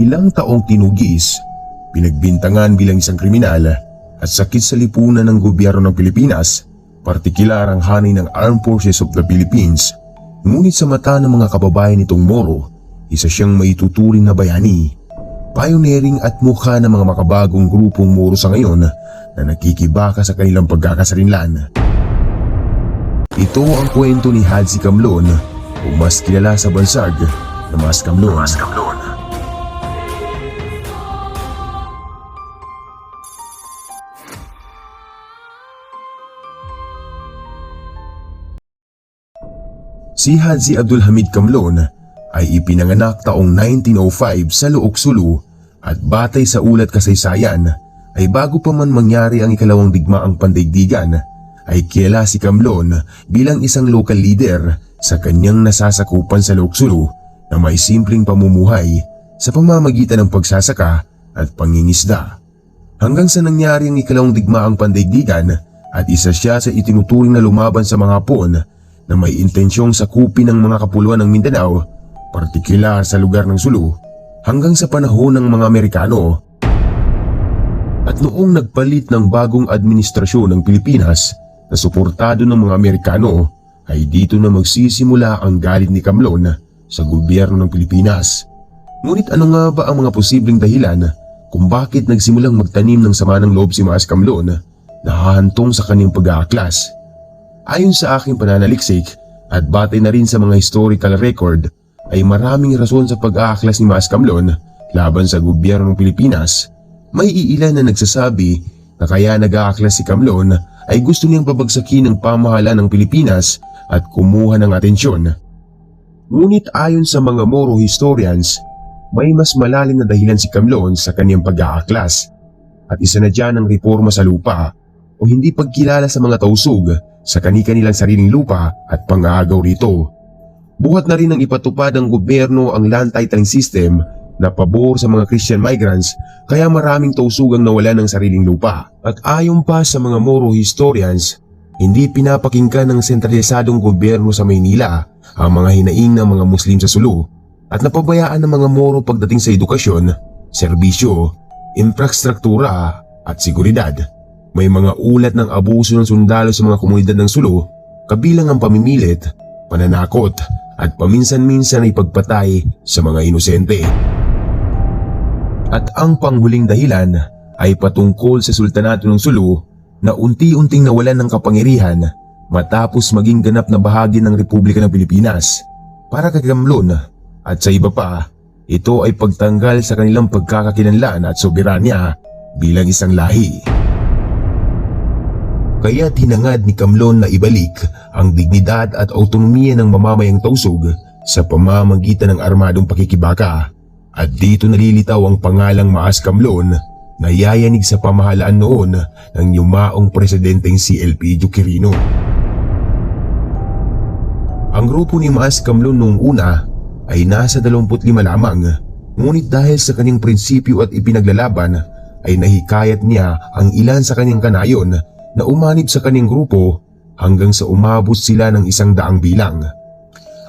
ilang taong tinugis, pinagbintangan bilang isang kriminal at sakit sa lipunan ng gobyerno ng Pilipinas, partikular ang hanay ng Armed Forces of the Philippines. Ngunit sa mata ng mga kababayan nitong Moro, isa siyang maituturing na bayani. Pioneering at mukha ng mga makabagong grupong Moro sa ngayon na nakikibaka sa kanilang pagkakasarinlan. Ito ang kwento ni Hadzi Kamlon o mas kilala sa bansag na Mas Kamlon. Mas Kamlon. Si Hadzi Abdul Hamid Kamlon ay ipinanganak taong 1905 sa Luok Sulu at batay sa ulat kasaysayan ay bago pa man mangyari ang ikalawang digmaang pandaigdigan ay kilala si Kamlon bilang isang local leader sa kanyang nasasakupan sa Luok Sulu na may simpleng pamumuhay sa pamamagitan ng pagsasaka at pangingisda. Hanggang sa nangyari ang ikalawang digmaang pandaigdigan at isa siya sa itinuturing na lumaban sa mga Hapon na may intensyong sakupin ng mga kapuluan ng Mindanao, partikular sa lugar ng Sulu, hanggang sa panahon ng mga Amerikano. At noong nagpalit ng bagong administrasyon ng Pilipinas na suportado ng mga Amerikano, ay dito na magsisimula ang galit ni Kamlon sa gobyerno ng Pilipinas. Ngunit ano nga ba ang mga posibleng dahilan kung bakit nagsimulang magtanim ng sama ng loob si Maas Kamlon na hahantong sa kanyang pag-aaklas? Ayon sa aking pananaliksik at batay na rin sa mga historical record ay maraming rason sa pag-aaklas ni Maas Kamlon laban sa gobyerno ng Pilipinas. May iilan na nagsasabi na kaya nag-aaklas si Kamlon ay gusto niyang pabagsakin ang pamahalaan ng Pilipinas at kumuha ng atensyon. Ngunit ayon sa mga Moro historians, may mas malalim na dahilan si Kamlon sa kanyang pag-aaklas. At isa na dyan ang reforma sa lupa o hindi pagkilala sa mga tausug sa kani-kanilang sariling lupa at pang-aagaw rito. Buhat na rin ang ipatupad ng gobyerno ang land titling system na pabor sa mga Christian migrants kaya maraming tausugang nawalan ng sariling lupa. At ayon pa sa mga Moro historians, hindi pinapakinggan ng sentralisadong gobyerno sa Maynila ang mga hinaing ng mga Muslim sa Sulu at napabayaan ng mga Moro pagdating sa edukasyon, serbisyo, infrastruktura at seguridad. May mga ulat ng abuso ng sundalo sa mga komunidad ng Sulu, kabilang ang pamimilit, pananakot at paminsan-minsan ay pagpatay sa mga inosente. At ang panghuling dahilan ay patungkol sa sultanato ng Sulu na unti-unting nawalan ng kapangyarihan matapos maging ganap na bahagi ng Republika ng Pilipinas. Para kay Gamlon at sa iba pa, ito ay pagtanggal sa kanilang pagkakakilanlan at soberanya bilang isang lahi. Kaya tinangad ni Kamlon na ibalik ang dignidad at autonomiya ng mamamayang tausog sa pamamagitan ng armadong pakikibaka. At dito nalilitaw ang pangalang Maas Kamlon na yayanig sa pamahalaan noon ng yumaong presidenteng si LP Quirino. Ang grupo ni Maas Kamlon noong una ay nasa 25 lamang ngunit dahil sa kanyang prinsipyo at ipinaglalaban ay nahikayat niya ang ilan sa kanyang kanayon na umanib sa kanyang grupo hanggang sa umabot sila ng isang daang bilang.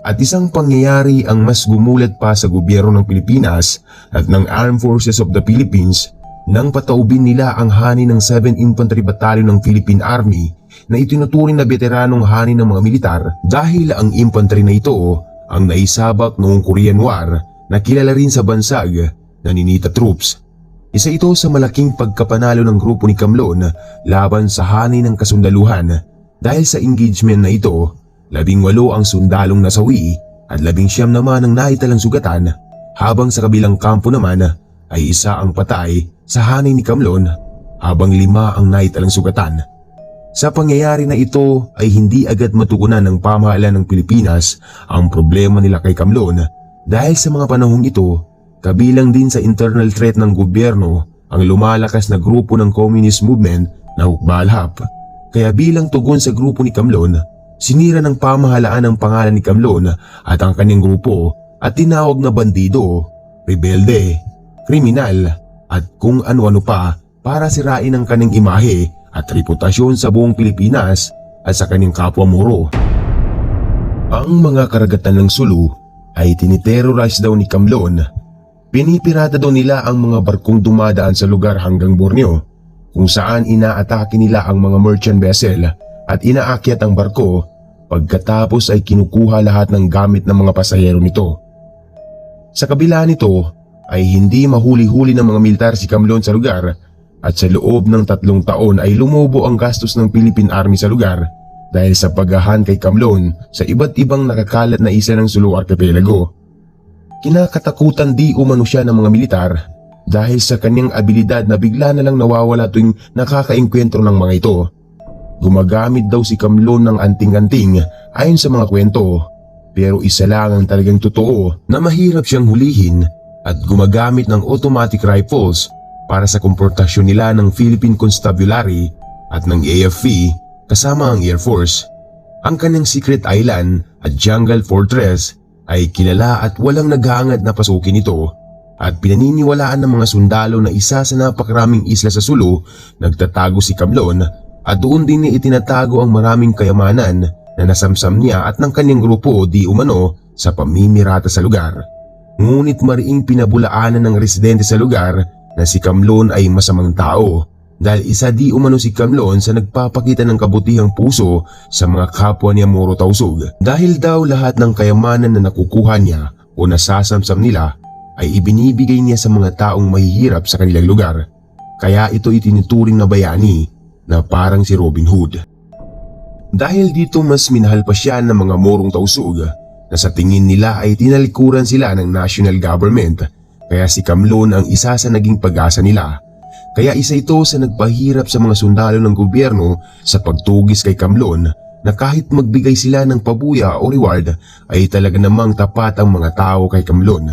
At isang pangyayari ang mas gumulat pa sa gobyerno ng Pilipinas at ng Armed Forces of the Philippines nang pataubin nila ang hani ng 7 Infantry Battalion ng Philippine Army na itinuturing na veteranong hani ng mga militar dahil ang infantry na ito ang naisabak noong Korean War na kilala rin sa bansag na Ninita Troops. Isa ito sa malaking pagkapanalo ng grupo ni Kamlon laban sa hani ng kasundaluhan. Dahil sa engagement na ito, labing walo ang sundalong nasawi at labing siyam naman ang naitalang sugatan. Habang sa kabilang kampo naman ay isa ang patay sa hani ni Kamlon habang lima ang naitalang sugatan. Sa pangyayari na ito ay hindi agad matugunan ng pamahalaan ng Pilipinas ang problema nila kay Kamlon. Dahil sa mga panahong ito Kabilang din sa internal threat ng gobyerno ang lumalakas na grupo ng communist movement na Hukbalhap. Kaya bilang tugon sa grupo ni Kamlon, sinira ng pamahalaan ang pangalan ni Kamlon at ang kanyang grupo at tinawag na bandido, rebelde, kriminal at kung ano-ano pa para sirain ang kanyang imahe at reputasyon sa buong Pilipinas at sa kanyang kapwa Moro. Ang mga karagatan ng Sulu ay tiniterrorize daw ni Kamlon Pinipirata daw nila ang mga barkong dumadaan sa lugar hanggang Borneo kung saan inaatake nila ang mga merchant vessel at inaakyat ang barko pagkatapos ay kinukuha lahat ng gamit ng mga pasahero nito. Sa kabila nito ay hindi mahuli-huli ng mga militar si Kamlon sa lugar at sa loob ng tatlong taon ay lumobo ang gastos ng Philippine Army sa lugar dahil sa paghahan kay Kamlon sa iba't ibang nakakalat na isa ng Sulu Archipelago. Kinakatakutan di umano siya ng mga militar dahil sa kanyang abilidad na bigla na lang nawawala tuwing nakakaengkwentro ng mga ito. Gumagamit daw si Kamlon ng anting-anting ayon sa mga kwento pero isa lang ang talagang totoo na mahirap siyang hulihin at gumagamit ng automatic rifles para sa komportasyon nila ng Philippine Constabulary at ng AFP kasama ang Air Force. Ang kanyang secret island at jungle fortress ay kilala at walang naghangad na pasukin ito at pinaniniwalaan ng mga sundalo na isa sa napakaraming isla sa Sulu nagtatago si Kamlon at doon din niya itinatago ang maraming kayamanan na nasamsam niya at ng kanyang grupo di umano sa pamimirata sa lugar. Ngunit mariing pinabulaanan ng residente sa lugar na si Kamlon ay masamang tao dahil isa di umano si Kamlon sa nagpapakita ng kabutihang puso sa mga kapwa niya Moro Tausug. Dahil daw lahat ng kayamanan na nakukuha niya o nasasamsam nila ay ibinibigay niya sa mga taong mahihirap sa kanilang lugar. Kaya ito itinuturing na bayani na parang si Robin Hood. Dahil dito mas minahal pa siya ng mga Morong Tausug na sa tingin nila ay tinalikuran sila ng national government kaya si Kamlon ang isa sa naging pag-asa nila kaya isa ito sa nagpahirap sa mga sundalo ng gobyerno sa pagtugis kay Kamlon na kahit magbigay sila ng pabuya o reward ay talaga namang tapat ang mga tao kay Kamlon.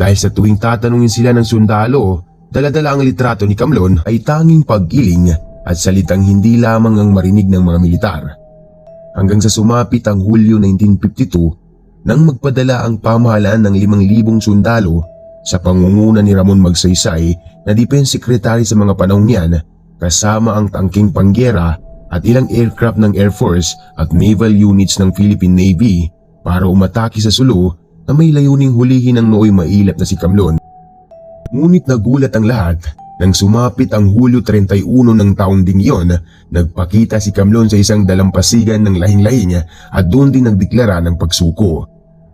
Dahil sa tuwing tatanungin sila ng sundalo, daladala ang litrato ni Kamlon ay tanging paggiling at salitang hindi lamang ang marinig ng mga militar. Hanggang sa sumapit ang Hulyo 1952 nang magpadala ang pamahalaan ng 5,000 sundalo sa pangunguna ni Ramon Magsaysay na Defense Secretary sa mga panahon niyan kasama ang tangking panggera at ilang aircraft ng Air Force at naval units ng Philippine Navy para umatake sa Sulu na may layuning hulihin ang nooy mailap na si Kamlon. Ngunit nagulat ang lahat nang sumapit ang Hulyo 31 ng taong ding iyon, nagpakita si Kamlon sa isang dalampasigan ng lahing-lahing at doon din nagdeklara ng pagsuko.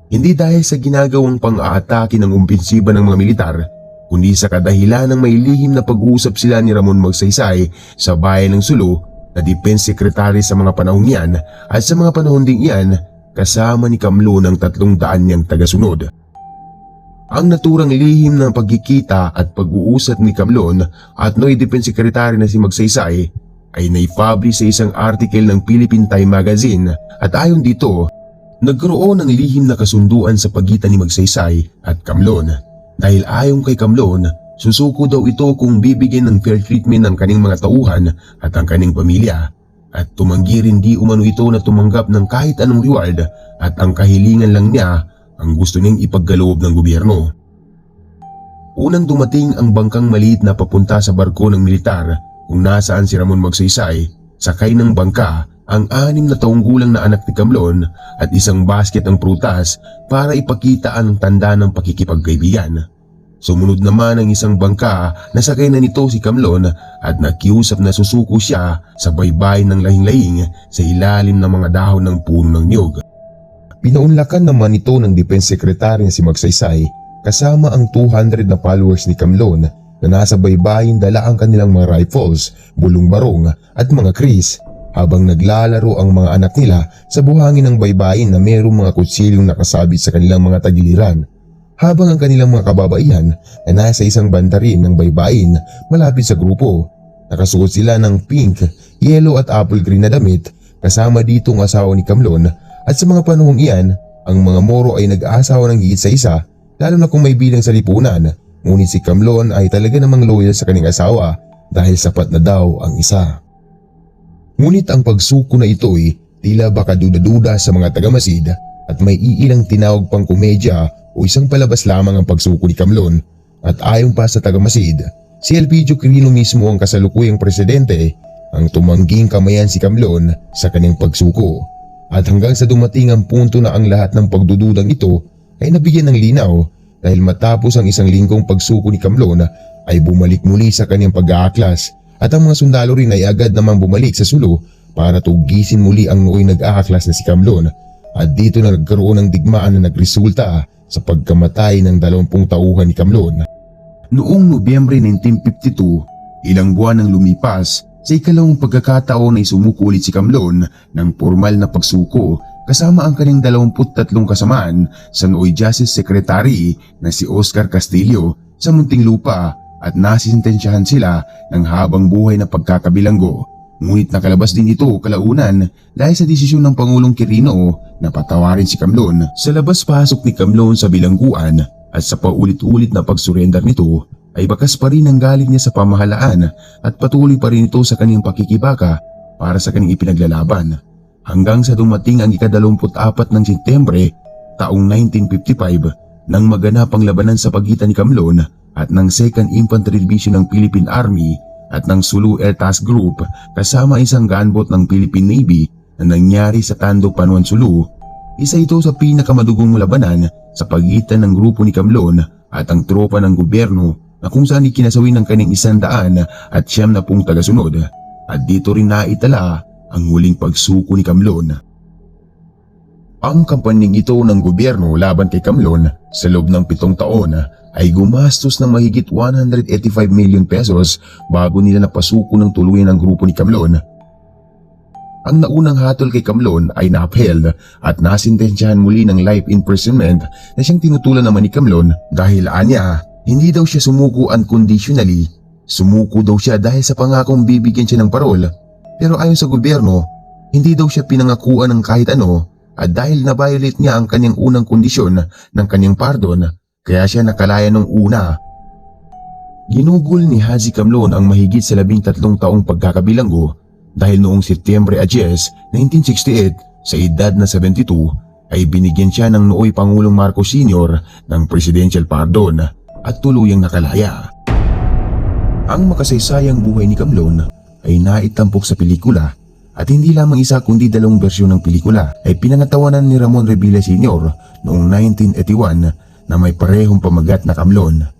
Hindi dahil sa ginagawang pang-aatake ng umpensiba ng mga militar, kundi sa kadahilan ng may lihim na pag-uusap sila ni Ramon Magsaysay sa bayan ng Sulu na Defense Secretary sa mga panahon niyan at sa mga panahon ding iyan kasama ni Kamlo ng tatlong daan niyang tagasunod. Ang naturang lihim ng pagkikita at pag-uusat ni Kamlon at Noy Defense Secretary na si Magsaysay ay naipublish sa isang article ng Philippine Time Magazine at ayon dito, nagkaroon ng lihim na kasunduan sa pagitan ni Magsaysay at Kamlon dahil ayon kay Kamlon, susuko daw ito kung bibigyan ng fair treatment ng kaning mga tauhan at ang kaning pamilya at tumanggi rin di umano ito na tumanggap ng kahit anong reward at ang kahilingan lang niya ang gusto niyang ipagkaloob ng gobyerno. Unang dumating ang bangkang maliit na papunta sa barko ng militar kung nasaan si Ramon Magsaysay, sakay ng bangka ang anim na taong gulang na anak ni Kamlon at isang basket ng prutas para ipakita ang tanda ng pakikipagkaibigan. Sumunod naman ang isang bangka na sakay na nito si Kamlon at nakiusap na susuko siya sa baybay ng lahing-lahing sa ilalim ng mga dahon ng puno ng niyog. Pinaunlakan naman ito ng Defense Secretary si Magsaysay kasama ang 200 na followers ni Kamlon na nasa baybayin dala ang kanilang mga rifles, bulong barong at mga kris habang naglalaro ang mga anak nila sa buhangin ng baybayin na mayroong mga kutsilyong nakasabit sa kanilang mga tagiliran. Habang ang kanilang mga kababaihan ay nasa isang banda rin ng baybayin malapit sa grupo. Nakasuot sila ng pink, yellow at apple green na damit kasama dito ang asawa ni Kamlon at sa mga panahong iyan, ang mga Moro ay nag-aasawa ng higit sa isa lalo na kung may bilang sa lipunan. Ngunit si Kamlon ay talaga namang loyal sa kanyang asawa dahil sapat na daw ang isa. Ngunit ang pagsuko na ito ay tila baka duda-duda sa mga tagamasid at may iilang tinawag pang komedya o isang palabas lamang ang pagsuko ni Kamlon. At ayon pa sa tagamasid, si Elpidio Quirino mismo ang kasalukuyang presidente ang tumangging kamayan si Kamlon sa kanyang pagsuko. At hanggang sa dumating ang punto na ang lahat ng pagdududang ito ay nabigyan ng linaw dahil matapos ang isang linggong pagsuko ni Kamlon ay bumalik muli sa kanyang pag-aaklas at ang mga sundalo rin ay agad namang bumalik sa sulo para tugisin muli ang nooy nag-aaklas na si Kamlon at dito na nagkaroon ng digmaan na nagresulta sa pagkamatay ng 20 tauhan ni Kamlon. Noong Nobyembre 1952, ilang buwan nang lumipas, sa ikalawang pagkakataon ay sumuko ulit si Kamlon ng formal na pagsuko kasama ang kanyang 23 kasamaan sa nooy Justice Secretary na si Oscar Castillo sa Muntinlupa at nasintensyahan sila ng habang buhay na pagkakabilanggo. Ngunit nakalabas din ito kalaunan dahil sa desisyon ng Pangulong Quirino na patawarin si Kamlon. Sa labas-pasok ni Kamlon sa bilangguan at sa paulit-ulit na pagsurrender nito ay bakas pa rin ang galing niya sa pamahalaan at patuloy pa rin ito sa kanyang pakikibaka para sa kanyang ipinaglalaban. Hanggang sa dumating ang ikadalawamput-apat ng Setyembre taong 1955 nang maganap ang labanan sa pagitan ni Kamlon at ng 2nd Infantry Division ng Philippine Army at ng Sulu Air Task Group kasama isang gunboat ng Philippine Navy na nangyari sa Tandok Panuan Sulu. Isa ito sa pinakamadugong labanan sa pagitan ng grupo ni Kamlon at ang tropa ng gobyerno na kung saan ikinasawi ng kanyang isandaan at siyam na pong tagasunod at dito rin naitala ang huling pagsuko ni Kamlon. Ang kampanyang ito ng gobyerno laban kay Kamlon sa loob ng pitong taon ay gumastos ng mahigit 185 million pesos bago nila napasuko ng tuluyan ang grupo ni Kamlon. Ang naunang hatol kay Kamlon ay na-upheld at nasintensyahan muli ng life imprisonment na siyang tinutulan naman ni Kamlon dahil anya hindi daw siya sumuko unconditionally. Sumuko daw siya dahil sa pangakong bibigyan siya ng parol. Pero ayon sa gobyerno, hindi daw siya pinangakuan ng kahit ano at dahil na-violate niya ang kanyang unang kondisyon ng kanyang pardon, kaya siya nakalaya nung una. Ginugol ni Haji Kamlon ang mahigit sa labing tatlong taong pagkakabilanggo dahil noong Setyembre 10, 1968 sa edad na 72 ay binigyan siya ng nooy Pangulong Marcos Sr. ng presidential pardon at tuluyang nakalaya. Ang makasaysayang buhay ni Kamlon ay naitampok sa pelikula at hindi lamang isa kundi dalawang bersyon ng pelikula ay pinangatawanan ni Ramon Revilla Sr. noong 1981 na may parehong pamagat na Kamlon.